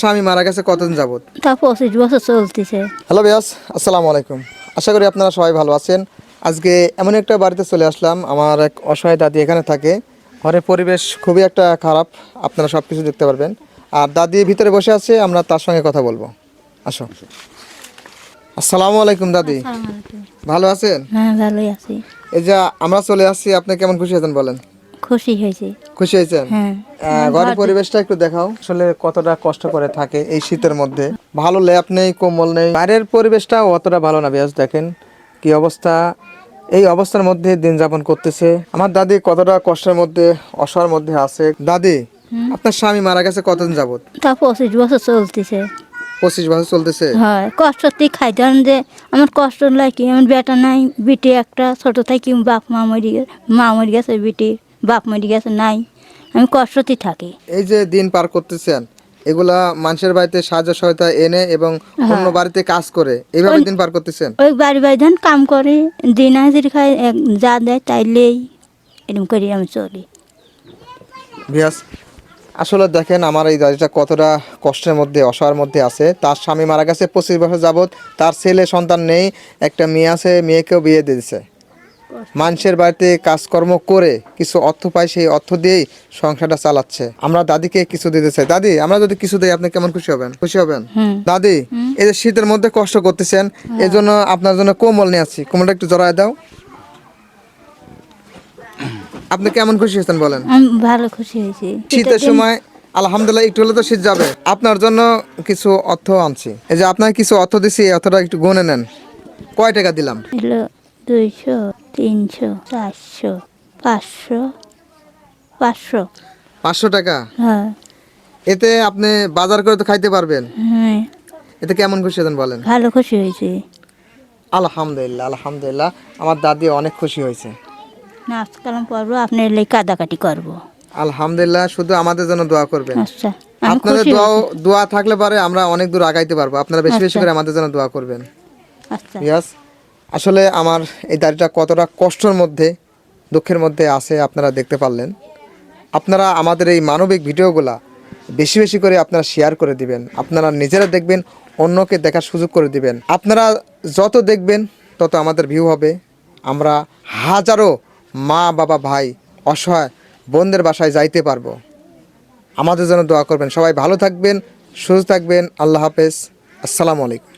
স্বামী মারা গেছে কতদিন যাবত তা পঁচিশ বছর চলতেছে। হ্যালো বিয়াস আসসালামু আলাইকুম। আশা করি আপনারা সবাই ভালো আছেন। আজকে এমন একটা বাড়িতে চলে আসলাম। আমার এক অসহায় দাদি এখানে থাকে। ঘরের পরিবেশ খুবই একটা খারাপ। আপনারা সব কিছু দেখতে পারবেন। আর দাদি ভিতরে বসে আছে আমরা তার সঙ্গে কথা বলব। আসো। আসসালামু আলাইকুম দাদি। ভালো আছেন? হ্যাঁ ভালোই আছি। এই যে আমরা চলে আসছি আপনি কেমন খুশি আছেন বলেন? খুশি হয়েছে। খুশি হয়েছেন? হ্যাঁ। ঘরের পরিবেশটা একটু দেখাও। আসলে কতটা কষ্ট করে থাকে এই শীতের মধ্যে। ভালো ল্যাপ নেই কোমল নেই। বাইরের পরিবেশটা অতটা ভালো না দেখেন কি অবস্থা। এই অবস্থার মধ্যে দিন যাপন করতেছে। আমার দাদি কতটা কষ্টের মধ্যে অসহার মধ্যে আছে। দাদি আপনার স্বামী মারা গেছে কতদিন যাবত তা পঁচিশ বছর চলতেছে। পঁচিশ বছর চলতেছে? হয় কষ্টতে খাইতাম যে আমার কষ্ট লাগে আমার বেটা নাই বিটি একটা ছোট থাকি বাপ মা মরি মা মরি গেছে বিটি। বাপ মরি গেছে নাই। আমি কষ্টতে থাকি। এই যে দিন পার করতেছেন এগুলা মানুষের বাড়িতে সাহায্য সহায়তা এনে এবং অন্য বাড়িতে কাজ করে এইভাবে দিন পার করতেছেন? ওই বাড়ি বাড়ি ধান কাম করে দিন হাজির খাই এক- যা দেয় তাই লেই এরকম করে আমি চলি। ভিয়াস আসলে দেখেন আমার এই দাদিটা কতটা কষ্টের মধ্যে অসহায়ের মধ্যে আছে। তার স্বামী মারা গেছে পঁচিশ বছর যাবৎ তার ছেলে সন্তান নেই একটা মেয়ে আছে মেয়েকেও বিয়ে দিয়েছে মানুষের বাড়িতে কাজকর্ম করে কিছু অর্থ পায় সেই অর্থ দিয়েই সংসারটা চালাচ্ছে। আমরা দাদিকে কিছু দিতে চাই। দাদি আমরা যদি কিছু দিই আপনি কেমন খুশি হবেন? খুশি হবেন? দাদি এই যে শীতের মধ্যে কষ্ট করতেছেন এই জন্য আপনার জন্য কোমল নিয়ে আসছি। কোমলটা একটু জড়ায় দাও। আপনি কেমন খুশি হয়েছেন বলেন? ভালো খুশি হয়েছি। শীতের সময় আলহামদুলিল্লাহ একটু হলে তো শীত যাবে। আপনার জন্য কিছু অর্থ আনছি। এই যে আপনার কিছু অর্থ দিছি এই অর্থটা একটু গুনে নেন। কয় টাকা দিলাম? দুইশো তিনশো চারশো পাঁচশো পাঁচশো। পাঁচশো টাকা? হ্যাঁ। এতে আপনি বাজার করে তো খাইতে পারবেন। হ্যাঁ। এতে কেমন খুশি হতেন বলেন? ভালো খুশি হয়েছে। আলহামদুলিল্লাহ আলহামদুলিল্লাহ। আমার দাদি অনেক খুশি হয়েছে। নাচ কালাম করব আপনার এলে কাদাকাটি করব। আলহামদুলিল্লাহ শুধু আমাদের জন্য দোয়া করবেন। আচ্ছা আপনাদের দোয়া দোয়া থাকলে পারে আমরা অনেক দূর আগাইতে পারব। আপনারা বেশি বেশি আচ্ছা। করে আমাদের জন্য দোয়া করবেন। আচ্ছা। ইয়াস আসলে আমার এই দাড়িটা কতটা কষ্টের মধ্যে, দুঃখের মধ্যে আছে আপনারা দেখতে পারলেন। আপনারা আমাদের এই মানবিক ভিডিওগুলা বেশি বেশি করে আপনারা শেয়ার করে দিবেন। আপনারা নিজেরা দেখবেন, অন্যকে দেখার সুযোগ করে দিবেন। আপনারা যত দেখবেন, তত আমাদের ভিউ হবে। আমরা হাজারো মা, বাবা, ভাই, অসহায় বোনদের বাসায় যাইতে পারব। আমাদের জন্য দোয়া করবেন। সবাই ভালো থাকবেন, সুস্থ থাকবেন। আল্লাহ হাফেজ। আসসালামু আলাইকুম।